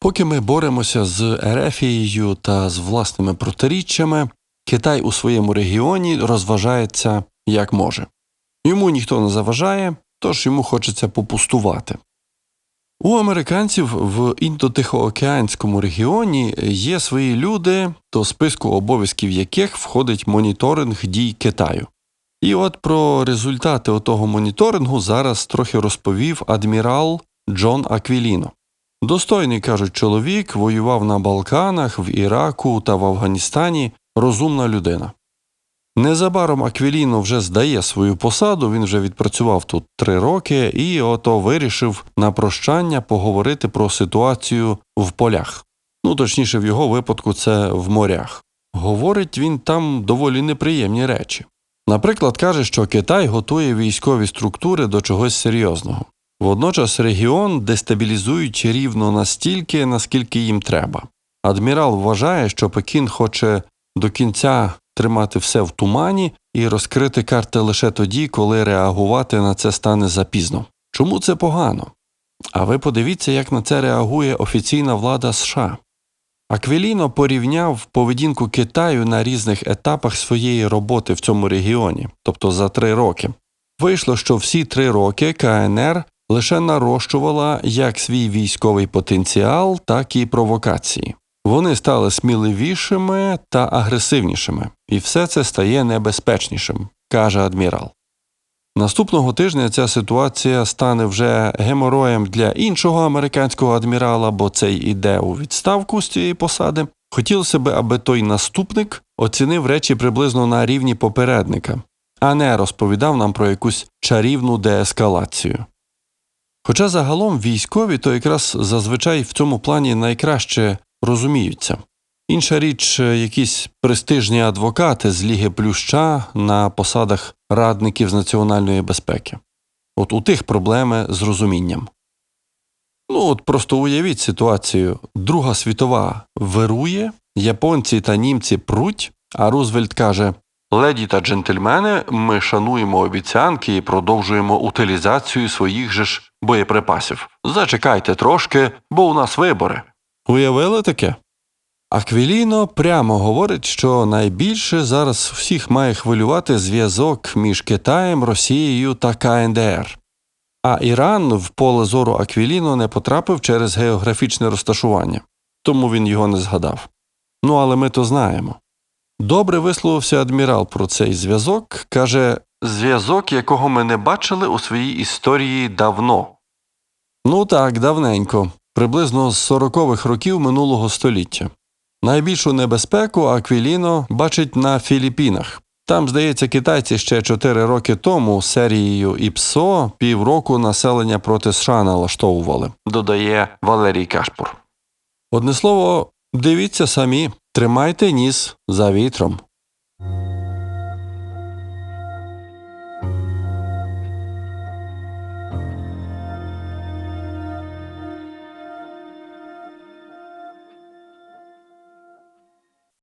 Поки ми боремося з Ерефією та з власними протиріччями, Китай у своєму регіоні розважається як може. Йому ніхто не заважає, тож йому хочеться попустувати. У американців в індотихоокеанському регіоні є свої люди, до списку обов'язків яких входить моніторинг дій Китаю. І от про результати отого моніторингу зараз трохи розповів адмірал Джон Аквіліно. Достойний, кажуть, чоловік воював на Балканах, в Іраку та в Афганістані, розумна людина. Незабаром Аквіліно вже здає свою посаду, він вже відпрацював тут три роки і ото вирішив на прощання поговорити про ситуацію в полях. Ну, точніше, в його випадку це в морях. Говорить він там доволі неприємні речі. Наприклад, каже, що Китай готує військові структури до чогось серйозного. Водночас регіон дестабілізують рівно настільки, наскільки їм треба. Адмірал вважає, що Пекін хоче до кінця тримати все в тумані і розкрити карти лише тоді, коли реагувати на це стане запізно. Чому це погано? А ви подивіться, як на це реагує офіційна влада США. Аквіліно порівняв поведінку Китаю на різних етапах своєї роботи в цьому регіоні, тобто за три роки. Вийшло, що всі три роки КНР лише нарощувала як свій військовий потенціал, так і провокації. Вони стали сміливішими та агресивнішими, і все це стає небезпечнішим, каже адмірал. Наступного тижня ця ситуація стане вже гемороєм для іншого американського адмірала, бо цей іде у відставку з цієї посади. Хотілося б, аби той наступник оцінив речі приблизно на рівні попередника, а не розповідав нам про якусь чарівну деескалацію. Хоча загалом військові то якраз зазвичай в цьому плані найкраще розуміються. Інша річ, е, якісь престижні адвокати з Ліги Плюща на посадах радників з національної безпеки. От у тих проблеми з розумінням. Ну, от просто уявіть ситуацію: Друга світова вирує, японці та німці пруть, а Рузвельт каже: Леді та джентльмени, ми шануємо обіцянки і продовжуємо утилізацію своїх же ж боєприпасів. Зачекайте трошки, бо у нас вибори. Уявили таке? Аквіліно прямо говорить, що найбільше зараз всіх має хвилювати зв'язок між Китаєм, Росією та КНДР. А Іран в поле зору Аквіліно не потрапив через географічне розташування, тому він його не згадав. Ну, але ми то знаємо. Добре висловився адмірал про цей зв'язок, каже зв'язок, якого ми не бачили у своїй історії давно. Ну так, давненько, приблизно з 40-х років минулого століття. Найбільшу небезпеку Аквіліно бачить на Філіппінах. Там, здається, китайці ще 4 роки тому серією ІПСО півроку населення проти США налаштовували, додає Валерій Кашпур. Одне слово, дивіться самі, тримайте ніс за вітром.